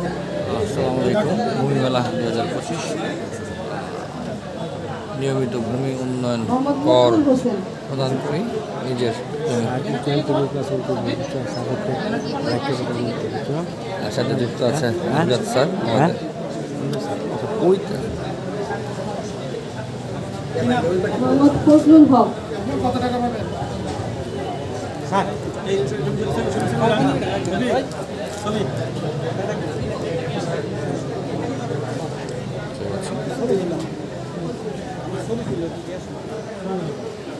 আসসালামু আলাইকুম ভূমি মেলা দু হাজার পঁচিশ নিয়মিত ভূমি উন্নয়ন কর প্রদান করি নিজের সাথে যুক্ত আছে স্যার ওই। মোহাম্মদ ফজলুল হক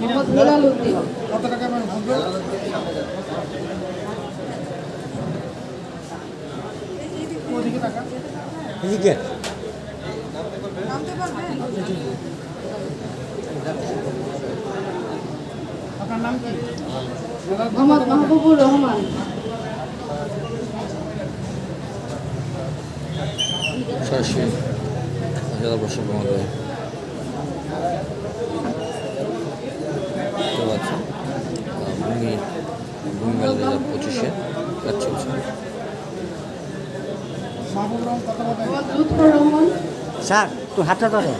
মোহাম্মদ হেলাল উদ্দিন এদিকে। মোহাম্মদ মাহবুবুর রহমান। মহোদয়। ভূমি ভূমি মেলা দু হাজার পঁচিশে কাজ চলছে। মোহাম্মদ লুৎফর রহমান স্যার তুই হাতটা ধরে।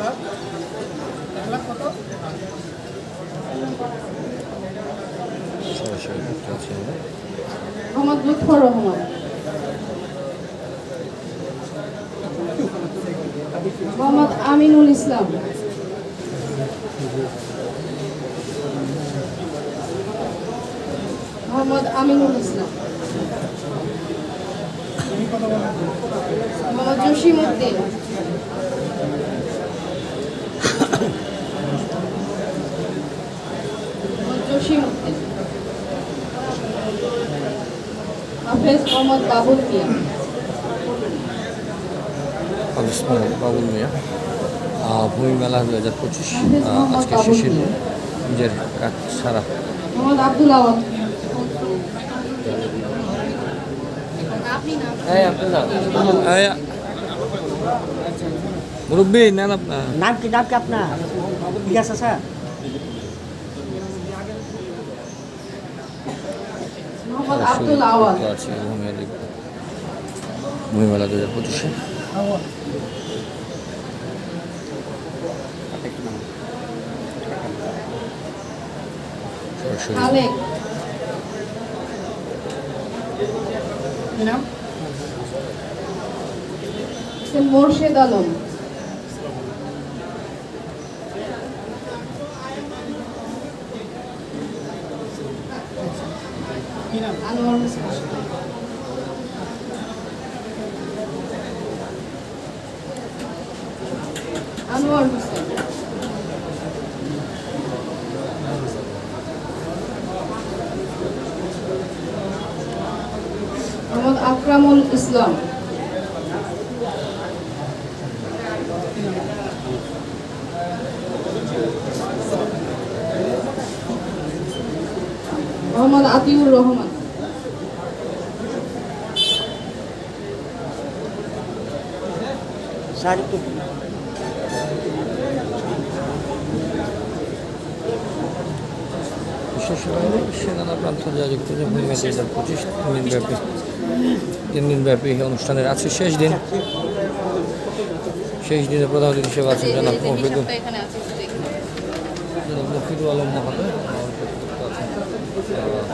সরাসরি যুক্ত আছে মোহাম্মদ লুৎফর রহমান মোহাম্মদ আমিনুল ইসলাম। মোহাম্মদ আমিনুল ইসলাম। মোহাম্মদ জসিম উদ্দিন জসিম উদ্দিন হাফেজ মোহাম্মদ বাবুল মিয়া। বাবুল মিয়া। ভূমি মেলা দু হাজার পঁচিশ আজকে শেষের। নিজের কাজ সারা। মুরব্বী নেন আপনার নাম কি নাম কি আপনার? ঠিক আছে স্যার। আব্দুল আওয়াল আছে ভূমি মেলা দু হাজার পঁচিশে। সরাসরি খালেক মোর্শেদ আলম। আনোয়ার হোসেন আনোয়ার হোসেন মোহাম্মদ আকরামুল ইসলাম। মোহাম্মদ আতিউর রহমান। স্যার একটু বিশেষভাবে বিশ্বের নানা প্রান্ত যা যুক্ত পঁচিশ তিন দিনব্যাপী তিন দিনব্যাপী এই অনুষ্ঠানের আছে। শেষ দিন। শেষ দিনে প্রধান অতিথি হিসেবে আছেন জনাব মফিদুল জনাব মফিদুল আলম মহোদয় আমরা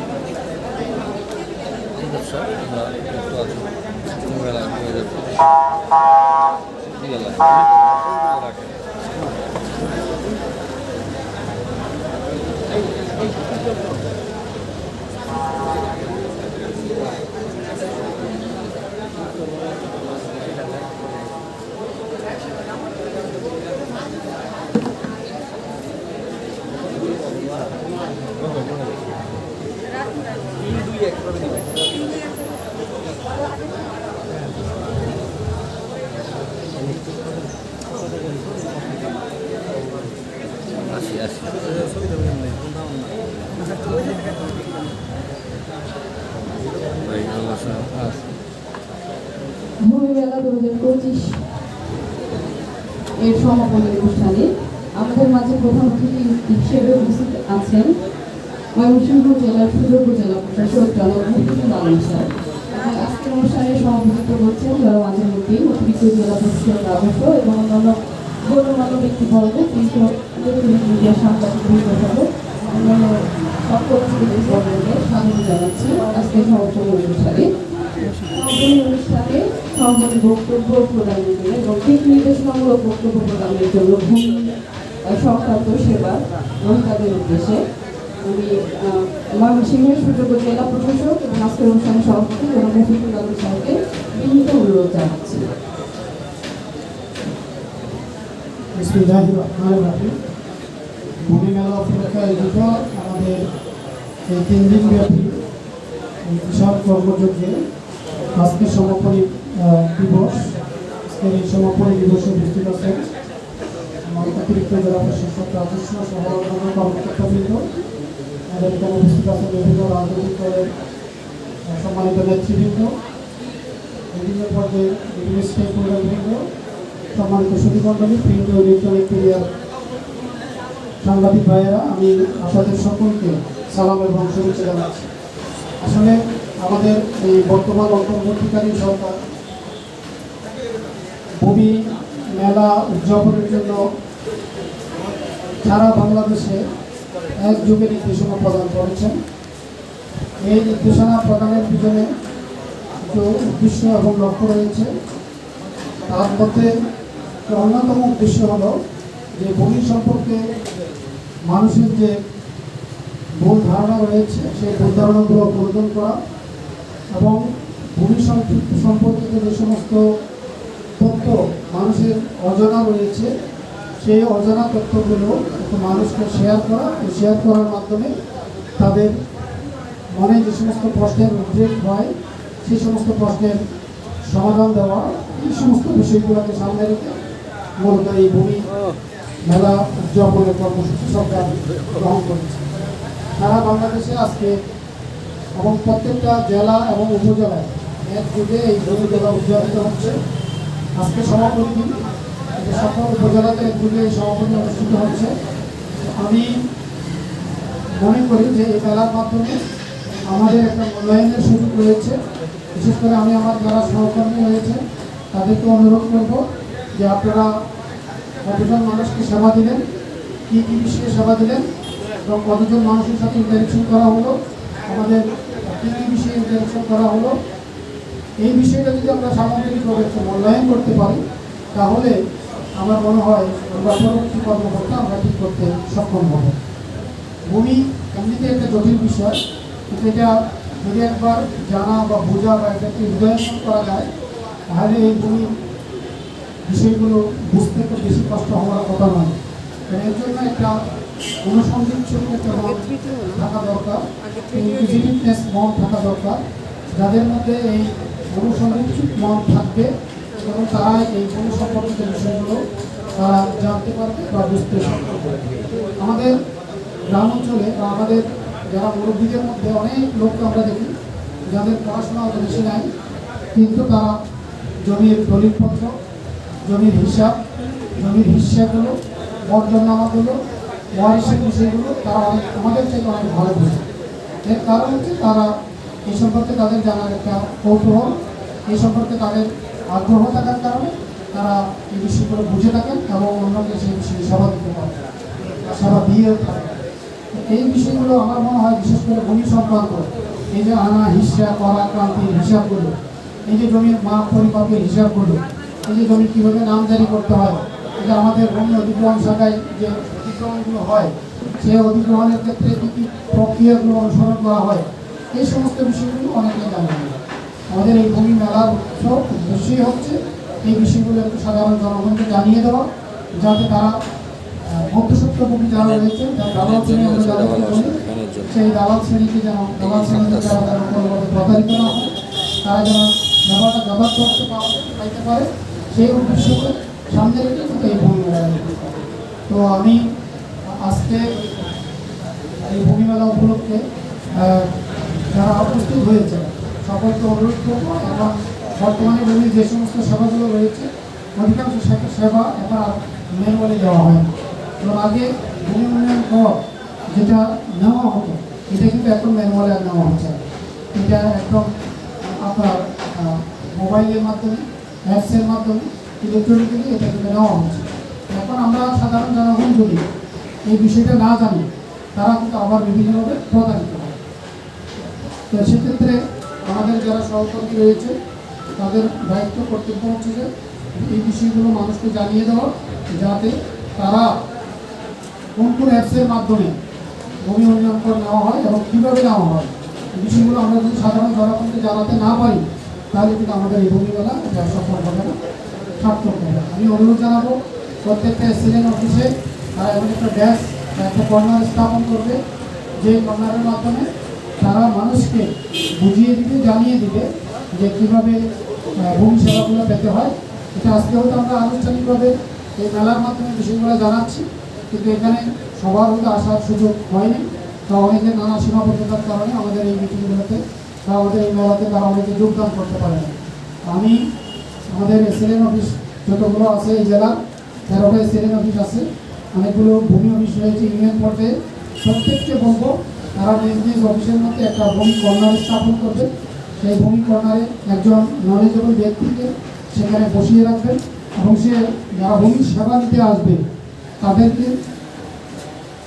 সাহেব দু হাজার পঁচিশ এর সমাপনী অনুষ্ঠানে আমাদের মাঝে প্রধান অতিথি হিসেবে উপস্থিত আছেন ময়মনসিংহ জেলার সুযোগ্য জেলা প্রশাসক মহিদুল আলম স্যার আজকের অনুষ্ঠানে সভাপতিত্ব করছেন যারা মাঝে মধ্যেই অতিরিক্ত জেলা পরিষদ রাজস্ব এবং অন্যান্য গণ্যমান্য ব্যক্তিবর্গ মিডিয়া সাংবাদিক বৃন্দ সহ অন্যান্য সকল স্বাগত জানাচ্ছি। আজকে সমাপনী অনুষ্ঠানে সমাপনী অনুষ্ঠানে সমাপনী বক্তব্য প্রদানের জন্য এবং দিক বক্তব্য প্রদানের জন্য ভূমি সংক্রান্ত সেবা এবং আজকের অনুষ্ঠানের সভাপতি এবং মফিকুল আলম সাহেবকে বিনীত অনুরোধ জানাচ্ছি। ভূমি মেলা উপলক্ষে আয়োজিত আমাদের এই তিন দিন ব্যাপী কর্মযজ্ঞে আজকে সমাপনী দিবস, আজকের এই সমাপনী দিবসে উপস্থিত আছেন অতিরিক্ত জেলা প্রশাসক রাজস্ব সহ অন্যান্য কর্মকর্তাবৃন্দ, আমাদের এখানে উপস্থিত আছেন বিভিন্ন রাজনৈতিক দলের সম্মানিত নেতৃবৃন্দ, বিভিন্ন পর্যায়ে বিভিন্ন স্টেক হোল্ডারবৃন্দ সম্মানিত সুধীমণ্ডলী প্রিন্ট ও ইলেকট্রনিক মিডিয়ার সাংবাদিক ভাইয়েরা, আমি আপনাদের সকলকে সালাম এবং শুভেচ্ছা জানাচ্ছি। আসলে আমাদের এই বর্তমান অন্তর্বর্তীকালীন সরকার ভূমি মেলা উদযাপনের জন্য সারা বাংলাদেশে এক যুগে নির্দেশনা প্রদান করেছেন। এই নির্দেশনা প্রদানের পিছনে কিছু উদ্দেশ্য এবং লক্ষ্য রয়েছে, তার মধ্যে অন্যতম উদ্দেশ্য হলো যে ভূমি সম্পর্কে মানুষের যে ভুল ধারণা রয়েছে, সেই ভুল ধারণাগুলো পরিবর্তন করা। এবং ভূমি সম্পর্কিত যে সমস্ত তথ্য মানুষের অজানা রয়েছে, সেই অজানা তথ্যগুলো একটু মানুষকে শেয়ার করা। শেয়ার করার মাধ্যমে তাদের মনে যে সমস্ত প্রশ্নের উদ্রেক হয়, সেই সমস্ত প্রশ্নের সমাধান দেওয়া, এই সমস্ত বিষয়গুলোকে সামনে রেখে মূলত এই ভূমি মেলা উদযাপনের কর্মসূচি সরকার গ্রহণ করেছে। সারা বাংলাদেশে আজকে এবং প্রত্যেকটা জেলা এবং উপজেলায় এক যুগে এই মেলা উদযাপিত হচ্ছে। আজকে যে সকল উপজেলাতে এক যুগে এই সমাপনী অনুষ্ঠিত হচ্ছে। আমি মনে করি যে এই মেলার মাধ্যমে আমাদের একটা মূল্যায়নের সুযোগ রয়েছে। বিশেষ করে আমি আমার যারা সহকর্মী রয়েছে, তাদেরকে অনুরোধ করব যে আপনারা কতজন মানুষকে সেবা দিলেন, কী কী বিষয়ে সেবা দিলেন এবং কতজন মানুষের সাথে ইন্টারেকশন করা হলো আমাদের কী বিষয়ে ইন্টারেকশন করা হলো, এই বিষয়টা যদি আমরা সামগ্রিকভাবে মূল্যায়ন করতে পারি, তাহলে আমার মনে হয় আমরা পরবর্তী কর্মকর্তা আমরা ঠিক করতে সক্ষম হব। ভূমি এমনিতে একটা জটিল বিষয়, কিন্তু এটা যদি একবার জানা বা বোঝা বা এটাকে হৃদয়ঙ্গম করা যায়, তাহলে এই ভূমি বিষয়গুলো বুঝতে তো বেশি কষ্ট হওয়ার কথা নয়। এর জন্য একটা অনুসন্ধিৎসুক একটা মন থাকা দরকার। ইনক্লুসিভনেস মন থাকা দরকার। যাদের মধ্যে এই অনুসন্ধিৎসুক মন থাকবে এবং তারা এই ভূমি সম্পর্কিত বিষয়গুলো তারা জানতে পারবে বা বুঝতে হবে আমাদের গ্রাম অঞ্চলে বা আমাদের যারা মুরব্বীদের মধ্যে অনেক লোককে আমরা দেখি যাদের পড়াশোনা অত বেশি নাই কিন্তু তারা জমির দলিলপত্র জমির হিসাব জমির হিসাবগুলো বর্জনামাগুলো ওয়ারিসের বিষয়গুলো তারা আমাদের থেকে অনেক ভালো বুঝে। এর কারণ হচ্ছে তারা এই সম্পর্কে তাদের জানার একটা কৌতূহল এই সম্পর্কে তাদের আগ্রহ থাকার কারণে তারা এই বিষয়গুলো বুঝে থাকেন এবং অন্যকে সেই বিষয়ে সেবা দিতে পারেন, সেবা দিয়েও থাকেন। এই বিষয়গুলো আমার মনে হয় বিশেষ করে ভূমি সংক্রান্ত এই যে আনা, হিসা করা ক্রান্তির হিসাবগুলো, এই যে জমির মাপ, পরিমাপের হিসাবগুলো, এই যে জমি কীভাবে নামজারি করতে হয় যে আমাদের ভূমি অধিগ্রহণ শাখায় যে অধিগ্রহণগুলো হয় সেই অধিগ্রহণের ক্ষেত্রে কী কী প্রক্রিয়াগুলো অনুসরণ করা হয় এই সমস্ত বিষয়গুলো অনেকে জানে আমাদের এই ভূমি মেলার উৎসব উদ্দেশ্যই হচ্ছে এই বিষয়গুলো একটু সাধারণ জনগণকে জানিয়ে দেওয়া যাতে তারা আহ, মধ্যসত্ত্বভোগী যারা রয়েছে দালাল শ্রেণি আমরা যাদেরকে বলি সেই দালাল শ্রেণীকে যেন দালাল শ্রেণীকে যারা যেন কোনোভাবে প্রতারিত না হয় তারা যেন ব্যাপারটা যথার্থ করতে পাইতে পারে সেই উদ্দেশ্যকে সামনে রেখে কিন্তু এই ভূমি মেলা তো আমি আজকে এই ভূমি মেলা উপলক্ষে যারা উপস্থিত হয়েছে সকলকে অনুরোধ করব এবং বর্তমানে ভূমির যে সমস্ত সেবাগুলো রয়েছে, অধিকাংশ সেবা এখন আর ম্যানুয়ালি দেওয়া হয় এবং আগে ভূমি উন্নয়ন কর যেটা নেওয়া হতো, এটা কিন্তু এখন ম্যানুয়ালি আর নেওয়া হচ্ছে এটা একদম আপনার মোবাইলের মাধ্যমে, অ্যাপসের মাধ্যমে ইলেকট্রনিক্যালি এটা কিন্তু নেওয়া হচ্ছে। এখন আমরা সাধারণ জনগণ যদি এই বিষয়টা না জানি, তারা কিন্তু আবার বিভিন্নভাবে প্রতারিত হয় তো সেক্ষেত্রে আমাদের যারা সহকর্মী রয়েছে, তাদের দায়িত্ব, কর্তব্য হচ্ছে যে এই বিষয়গুলো মানুষকে জানিয়ে দেওয়া, যাতে তারা কোন কোন অ্যাপসের মাধ্যমে ভূমি উন্নয়ন করে নেওয়া হয় এবং কীভাবে নেওয়া হয় এই বিষয়গুলো আমরা যদি সাধারণ জনগণকে জানাতে না পারি, তাহলে কিন্তু আমাদের এই ভূমিবেলা সফল হবে না, সার্থক হবে। আমি অনুরোধ জানাব, প্রত্যেকটা এসিডেন্ট অফিসে তারা এমন একটা ড্যাশ একটা কর্নার স্থাপন করবে, যে কর্নারের মাধ্যমে তারা মানুষকে বুঝিয়ে দিবে, জানিয়ে দিবে যে কীভাবে ভূমি সেবাগুলো পেতে হয়। এটা আজকে হয়তো আমরা আনুষ্ঠানিকভাবে এই মেলার মাধ্যমে বিষয়গুলো জানাচ্ছি, কিন্তু এখানে সবার হয়তো আসার সুযোগ হয়নি, বা অনেকে নানা সীমাবদ্ধতার কারণে আমাদের এই মিটিংগুলোতে বা আমাদের এই মেলাতে তারা অনেকে যোগদান করতে পারে না আমি, আমাদের এসএলএন অফিস যতগুলো আছে এই জেলার তেরোটা এসএলএন অফিস আছে। অনেকগুলো ভূমি অফিস রয়েছে ইউনিয়ন পর্যায়ে। প্রত্যেককে বলব তারা নিজ নিজ অফিসের মধ্যে একটা ভূমি কর্নার স্থাপন করবে। সেই ভূমি কর্নারে একজন নলেজেবল ব্যক্তিকে সেখানে বসিয়ে রাখবেন এবং সে যারা ভূমি সেবা নিতে আসবে, তাদেরকে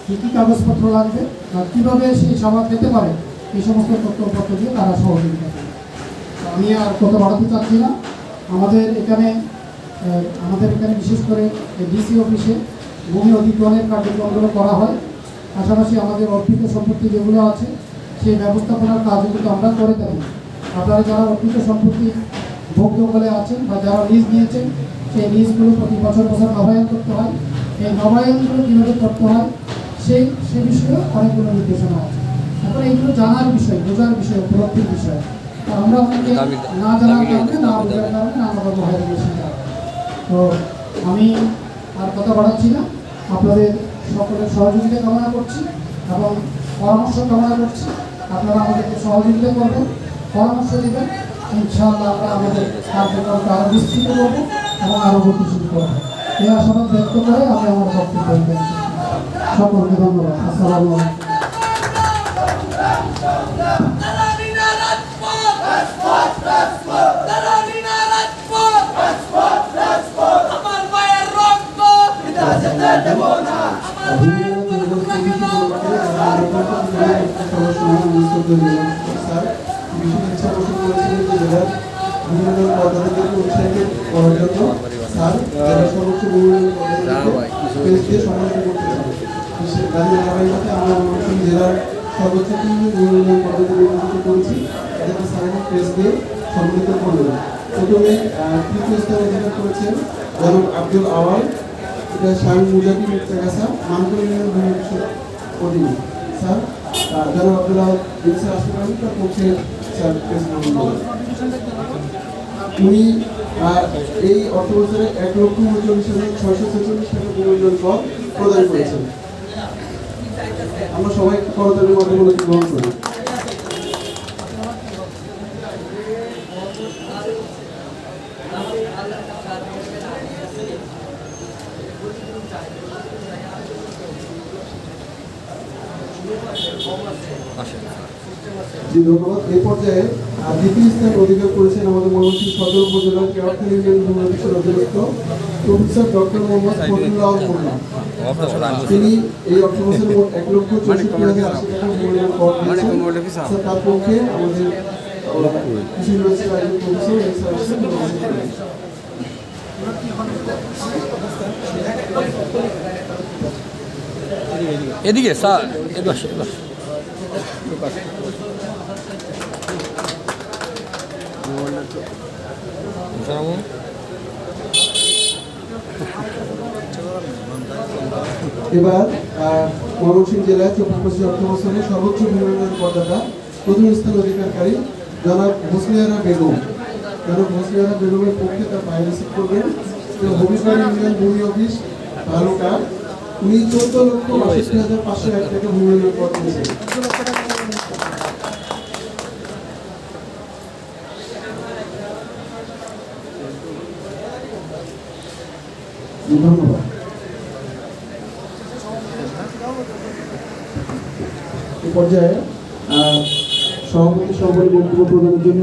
কী কী কাগজপত্র লাগবে আর কীভাবে সেই সেবা পেতে পারে, এই সমস্ত তথ্যপত্র দিয়ে তারা সহযোগিতা করবে। আমি আর কত বাড়াতে চাচ্ছি না। আমাদের এখানে আমাদের এখানে বিশেষ করে ডিসি অফিসে ভূমি অধিগ্রহণের কার্যক্রমগুলো করা হয় পাশাপাশি আমাদের অর্পিত সম্পত্তি যেগুলো আছে সেই ব্যবস্থাপনার কাজও কিন্তু আমরা করে থাকি। আপনারা যারা অর্পিত সম্পত্তি ভোগ্য বলে আছেন বা যারা লিজ নিয়েছেন সেই লিজগুলো প্রতি বছর বছর নবায়ন করতে হয়। এই নবায়নগুলো কীভাবে করতে হয় সেই সে বিষয়ে অনেকগুলো নির্দেশনা আছে। এখন এইগুলো জানার বিষয় বোঝার বিষয় উপলব্ধির বিষয়। আমরা অনেকে না জানার কারণে না বোঝার কারণে নানা রকম তো আমি আর কথা বাড়াচ্ছি না। আপনাদের সকলের সহযোগিতা কামনা করছি এবং পরামর্শ কামনা করছি আপনারা আমাদেরকে সহযোগিতা করবেন পরামর্শ দেবেন ইনশাআল্লাহ আমরা আমাদের কার্যক্রমকে আরও বিস্তৃত করব এবং আরও গতিশীল করব এই আশাবাদ ব্যক্ত করে আমি আমার বক্তব্য। সকলকে ধন্যবাদ আসসালামু আলাইকুম! মায়ের রক্ত কেন জেলার সর্বোচ্চ বিভিন্ন পদ্ধতি করেছি এদেরকে স্যারের প্রেস দিয়ে সম্মিলিত করবেন প্রথমে তৃতীয় স্থান অধিকার করেছেন জনাব আব্দুল আওয়াল এটা স্বামী মুজাকি মুক্তাগাছা মানকুল ইউনিয়ন ভূমি অধীনে স্যার আওয়াল ইনসার আসতে তার পক্ষে স্যার উনি এই অর্থ বছরে এক লক্ষ উনচল্লিশ হাজার ছয়শো ছেচল্লিশ টাকা মূল্যায়ন পদ প্রদান করেছেন। আমরা সবাই করতালির মাধ্যমে গ্রহণ করি জি, ধন্যবাদ। এই পর্যায়ে দ্বিতীয় স্থান অধিকার করেছেন আমাদের ময়মনসিংহ সদর উপজেলার কেওয়াখালী ইউনিয়ন অধীনস্থ প্রফেসর ডক্টর মোহাম্মদ মোল্লা তিনি এই অর্থ বছরে মোট এক লক্ষ চৌষট্টি হাজার আশি টাকা তার পক্ষে আমাদের কৃষি। এদিকে, স্যার এবার সালামু এবার ময়মনসিংহ জেলায় চব্বিশ অর্থ সর্বোচ্চ বিনোদনের পতাকা প্রথম স্থান অধিকারী জনাব মুসলিয়ারা বেগম। জনাব মুসলিয়ারা বেগমের পক্ষে তার বাইরে করবেন। হবিগঞ্জ ইউনিয়ন ভূমি অফিস তালুকা চোদ্দ লক্ষ হাজার পাঁচশো টাকা ধন্যবাদ পর্যায়ে সভাপতি সভাপতি বক্তব্য প্রদানের জন্য।